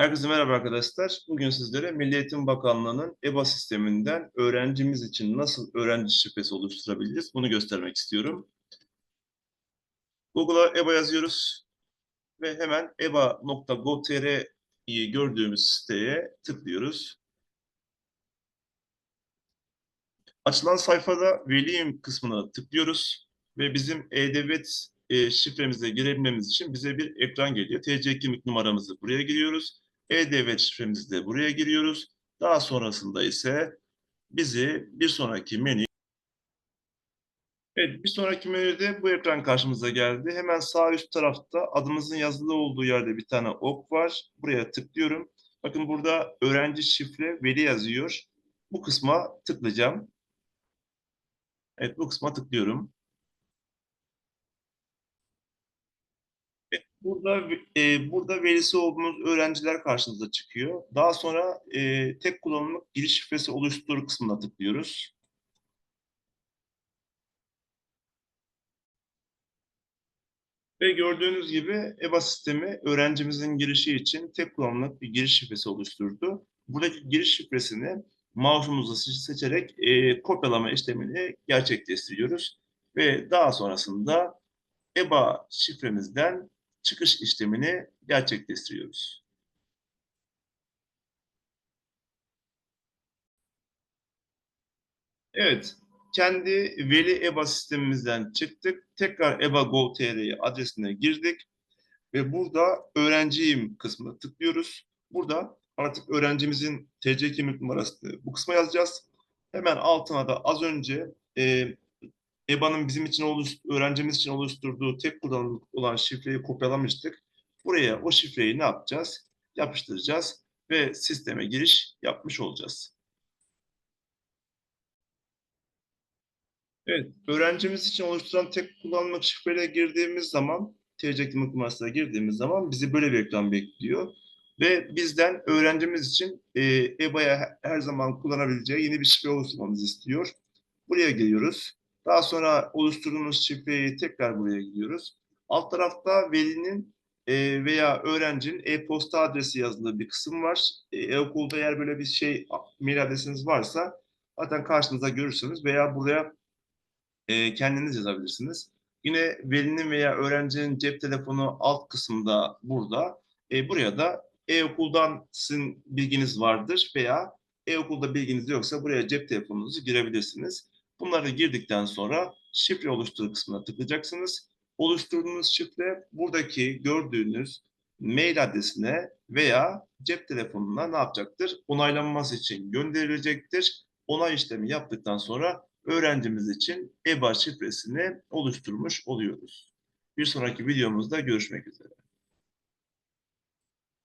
Herkese merhaba arkadaşlar. Bugün sizlere Milli Eğitim Bakanlığı'nın EBA sisteminden öğrencimiz için nasıl öğrenci şifresi oluşturabiliriz bunu göstermek istiyorum. Google'a EBA yazıyoruz ve hemen eba.gov.tr'yi gördüğümüz siteye tıklıyoruz. Açılan sayfada veliyim kısmına tıklıyoruz ve bizim E-Devlet e, şifremize girebilmemiz için bize bir ekran geliyor. TC kimlik numaramızı buraya giriyoruz. E-Devlet şifremizi de buraya giriyoruz. Daha sonrasında ise bizi bir sonraki menü Evet, bir sonraki menüde bu ekran karşımıza geldi. Hemen sağ üst tarafta adımızın yazılı olduğu yerde bir tane ok var. Buraya tıklıyorum. Bakın burada öğrenci şifre veli yazıyor. Bu kısma tıklayacağım. Evet, bu kısma tıklıyorum. Burada e, burada velisi olduğunuz öğrenciler karşınıza çıkıyor. Daha sonra e, tek kullanımlık giriş şifresi oluştur kısmına tıklıyoruz. Ve gördüğünüz gibi EBA sistemi öğrencimizin girişi için tek kullanımlık bir giriş şifresi oluşturdu. Buradaki giriş şifresini mouse'umuzu seçerek e, kopyalama işlemini gerçekleştiriyoruz. Ve daha sonrasında EBA şifremizden çıkış işlemini gerçekleştiriyoruz. Evet, kendi veli EBA sistemimizden çıktık. Tekrar EBA Gov.tr adresine girdik ve burada öğrenciyim kısmına tıklıyoruz. Burada artık öğrencimizin TC kimlik numarasını bu kısma yazacağız. Hemen altına da az önce e, EBA'nın bizim için oluş, öğrencimiz için oluşturduğu tek kullanımlık olan şifreyi kopyalamıştık. Buraya o şifreyi ne yapacağız? Yapıştıracağız ve sisteme giriş yapmış olacağız. Evet, öğrencimiz için oluşturan tek kullanımlık şifreyle girdiğimiz zaman, TC kimlik numarasına girdiğimiz zaman bizi böyle bir ekran bekliyor. Ve bizden öğrencimiz için e, EBA'ya her zaman kullanabileceği yeni bir şifre oluşturmamızı istiyor. Buraya geliyoruz. Daha sonra oluşturduğumuz şifreyi tekrar buraya gidiyoruz. Alt tarafta velinin e, veya öğrencinin e-posta adresi yazılı bir kısım var. E, e-okulda eğer böyle bir şey mail adresiniz varsa zaten karşınıza görürsünüz veya buraya e, kendiniz yazabilirsiniz. Yine velinin veya öğrencinin cep telefonu alt kısımda burada. E, buraya da e-okuldan sizin bilginiz vardır veya e-okulda bilginiz yoksa buraya cep telefonunuzu girebilirsiniz. Bunları girdikten sonra şifre oluştur kısmına tıklayacaksınız. Oluşturduğunuz şifre buradaki gördüğünüz mail adresine veya cep telefonuna ne yapacaktır? Onaylanması için gönderilecektir. Onay işlemi yaptıktan sonra öğrencimiz için EBA şifresini oluşturmuş oluyoruz. Bir sonraki videomuzda görüşmek üzere.